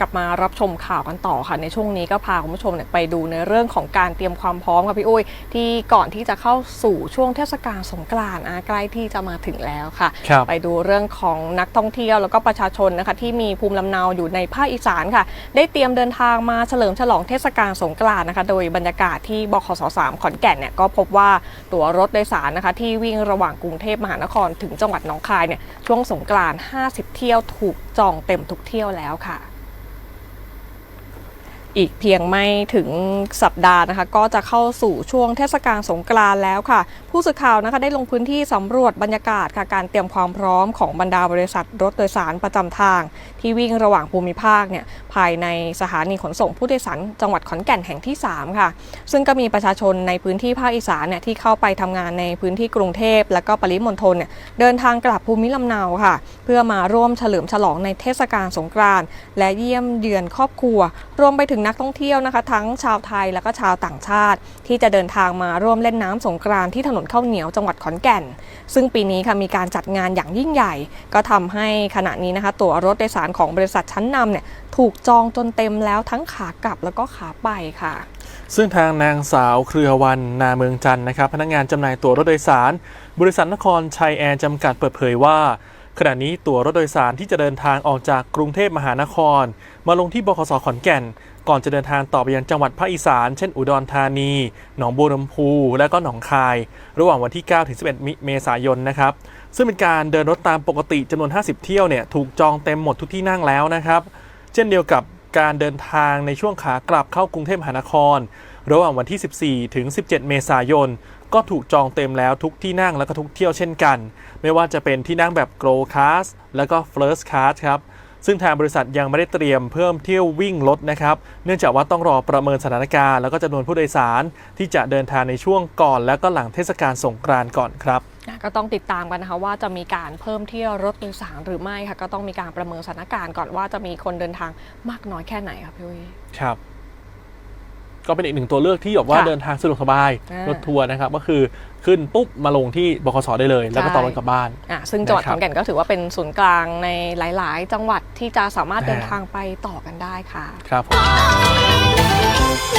กลับมารับชมข่าวกันต่อค่ะ ในช่วงนี้ก็พาคุณผู้ชมเนี่ยไปดูในเรื่องของการเตรียมความพร้อมค่ะพี่อุ้ย ที่ก่อนที่จะเข้าสู่ช่วงเทศกาลสงกรานต์อะใกล้ที่จะมาถึงแล้วค่ะครับไปดูเรื่องของนักท่องเที่ยวแล้วก็ประชาชนนะคะที่มีภูมิลำเนาอยู่ในภาคอีสานค่ะ ได้เตรียมเดินทางมาเฉลิมฉลองเทศกาลสงกรานต์นะคะ โดยบรรยากาศที่บขส3ขอนแก่นเนี่ยก็พบว่าตั๋วรถโดยสารนะคะที่วิ่งระหว่างกรุงเทพมหานครถึงจังหวัดหนองคายเนี่ยช่วงสงกรานต์50 เที่ยวถูกจองเต็มทุกเที่ยวแล้วค่ะ อีกเพียงไม่ถึงสัปดาห์นะคะ ก็จะเข้าสู่ช่วงเทศกาลสงกรานต์แล้วค่ะ ผู้สื่อข่าวนะคะได้ลงพื้นที่สำรวจบรรยากาศค่ะการเตรียมความพร้อมของบรรดาบริษัทรถโดยสารประจำทาง ที่วิ่งระหว่างภูมิภาคเนี่ยภายในสถานีขนส่งผู้โดยสารจังหวัดขอนแก่นแห่งที่ 3 ค่ะ ซึ่งก็มีประชาชนในพื้นที่ภาคอีสานเนี่ยที่เข้าไปทำงานในพื้นที่กรุงเทพ และก็ปริมณฑลเนี่ยเดินทางกลับภูมิลำเนาค่ะ เพื่อมาร่วมเฉลิมฉลองในเทศกาลสงกรานต์และเยี่ยมเยือนครอบครัว รวมไปถึงนักท่องเที่ยวนะคะ ทั้งชาวไทยและก็ชาวต่างชาติ ที่จะเดินทางมาร่วมเล่นน้ำสงกรานที่ถนนข้าวเหนียวจังหวัดขอนแก่น ซึ่งปีนี้ค่ะมีการจัดงานอย่างยิ่งใหญ่ ก็ทำให้ขณะนี้นะคะ ตั๋วรถโดยสารของบริษัทชั้นนำเนี่ยถูกจองจนเต็มแล้วทั้งขากลับแล้วก็ขาไปค่ะ ซึ่งทางนางสาวเครือวันนาเมืองจันทร์นะครับ พนักงานจำหน่ายตั๋วรถโดยสาร บริษัทนครชัยแอร์จำกัดเปิดเผยว่า ขณะนี้ตั๋วรถโดยสารที่จะเดินทางออกจากกรุงเทพมหานคร มาลงที่บขสขอนแก่น ก่อนจะเดินทางต่อไปยังจังหวัดภาคอีสาน เช่นอุดรธานี หนองบัวลำพู และก็หนองคาย ระหว่างวันที่ 9 ถึง 11มิเมษายนนะครับ ซึ่งเป็นการเดินรถตามปกติจำนวน 50 เที่ยวเนี่ยถูกจองเต็มหมดทุกที่นั่งแล้วนะครับ เช่นเดียวกับการเดินทางในช่วงขากลับเข้ากรุงเทพมหานคร ระหว่างวันที่ 14 ถึง 17 เมษายน ก็ถูกจองเต็มแล้วทุกที่นั่งและก็ทุกเที่ยวเช่นกัน ไม่ว่าจะเป็นที่นั่งแบบ Grow Class และก็ First Class ครับซึ่งทางบริษัทยังไม่ได้เตรียมเพิ่มเที่ยววิ่งรถนะครับ เนื่องจากว่าต้องรอประเมินสถานการณ์แล้วก็จำนวนผู้โดยสาร ที่จะเดินทางในช่วงก่อน และก็หลังเทศกาลสงกรานต์ก่อนครับก็ต้องติดตามกันนะคะว่าจะมีการเพิ่มเที่ยวรถโดยสารหรือไม่ค่ะก็ต้องมีการประเมินสถานการณ์ก่อนว่าจะมีคนเดินทางมากน้อยแค่ไหนครับพี่วิครับ ก็เป็นอีกหนึ่งตัวเลือกที่แบบว่าค่ะเดินทางสะดวกสบายอ่ารถทัวร์นะครับก็คือขึ้นปุ๊บมาลงที่บขสได้เลย แล้วก็ต่อรถกลับบ้าน อะซึ่งจังหวัดนะครับขอนแก่นก็ถือว่าเป็นศูนย์กลางในหลาย ๆ จังหวัดที่จะสามารถอ่าเดินทางไปต่อกันได้ค่ะ ครับผม